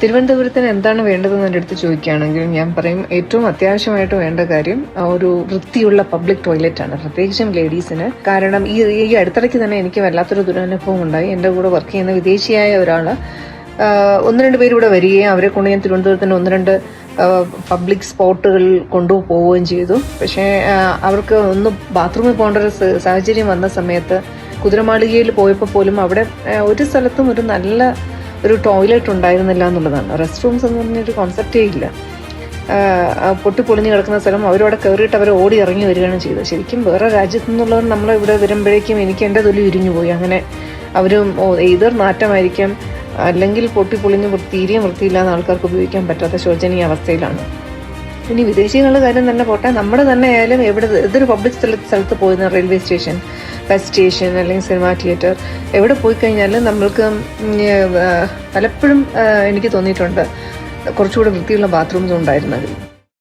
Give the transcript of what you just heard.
തിരുവനന്തപുരത്തിന് എന്താണ് വേണ്ടതെന്ന് എന്റെ അടുത്ത് ചോദിക്കുകയാണെങ്കിൽ ഞാൻ പറയും ഏറ്റവും അത്യാവശ്യമായിട്ട് വേണ്ട കാര്യം ഒരു വൃത്തിയുള്ള പബ്ലിക് ടോയ്ലറ്റ് ആണ്. പ്രത്യേകിച്ചും ലേഡീസിന് കാരണം ഈ ഈ അടുത്തിടയ്ക്ക് തന്നെ എനിക്ക് വല്ലാത്തൊരു ദുരനുഭവം ഉണ്ടായി. എന്റെ കൂടെ വർക്ക് ചെയ്യുന്ന വിദേശിയായ ഒരാൾ ഒന്ന് രണ്ട് പേര് ഇവിടെ വരികയും അവരെ കൊണ്ട് ഞാൻ തിരുവനന്തപുരത്തിന് ഒന്ന് രണ്ട് പബ്ലിക് സ്പോട്ടുകളിൽ കൊണ്ടുപോവുകയും ചെയ്തു. പക്ഷേ അവർക്ക് ഒന്ന് ബാത്റൂമിൽ പോകേണ്ട ഒരു സാഹചര്യം വന്ന സമയത്ത് കുതിരമാളികയിൽ പോയപ്പോൾ പോലും അവിടെ ഒരു സ്ഥലത്തും ഒരു നല്ല ഒരു ടോയ്ലറ്റ് ഉണ്ടായിരുന്നില്ല എന്നുള്ളതാണ്. റെസ്റ്റ് റൂംസ് എന്ന് പറഞ്ഞൊരു കോൺസെപ്റ്റേ ഇല്ല. പൊട്ടി പൊളിഞ്ഞ് പൊട്ടിപ്പൊളിഞ്ഞ് കിടക്കുന്ന സ്ഥലം അവരവിടെ കയറിയിട്ട് അവർ ഓടി ഇറങ്ങി വരികയാണ് ചെയ്തത്. ശരിക്കും വേറെ രാജ്യത്തു നിന്നുള്ളവർ നമ്മളെ ഇവിടെ വരുമ്പോഴേക്കും എനിക്ക് എന്റെ തൊലി ഉരിഞ്ഞു പോയി. അങ്ങനെ അവരും ഇതർ നാറ്റമായിരിക്കാം. അല്ലെങ്കിൽ പൊട്ടിപ്പൊളിഞ്ഞ് പൊളിഞ്ഞ് തീരെയും വൃത്തിയില്ലാന്ന് ആൾക്കാർക്ക് ഉപയോഗിക്കാൻ പറ്റാത്ത ശോചനീയ അവസ്ഥയിലാണ്. ഇനി വിദേശികളുടെ കാര്യം തന്നെ പോട്ടെ. നമ്മുടെ തന്നെ ആയാലും എവിടെ ഏതൊരു പബ്ലിക് സ്ഥല സ്ഥലത്ത് പോയിരുന്ന റെയിൽവേ സ്റ്റേഷൻ ബസ് സ്റ്റേഷൻ അല്ലെങ്കിൽ സിനിമാ തിയേറ്റർ എവിടെ പോയി കഴിഞ്ഞാലും നമ്മൾക്ക് പലപ്പോഴും എനിക്ക് തോന്നിയിട്ടുണ്ട് കുറച്ചുകൂടെ വൃത്തിയുള്ള ബാത്റൂംസ് ഉണ്ടായിരുന്നത്.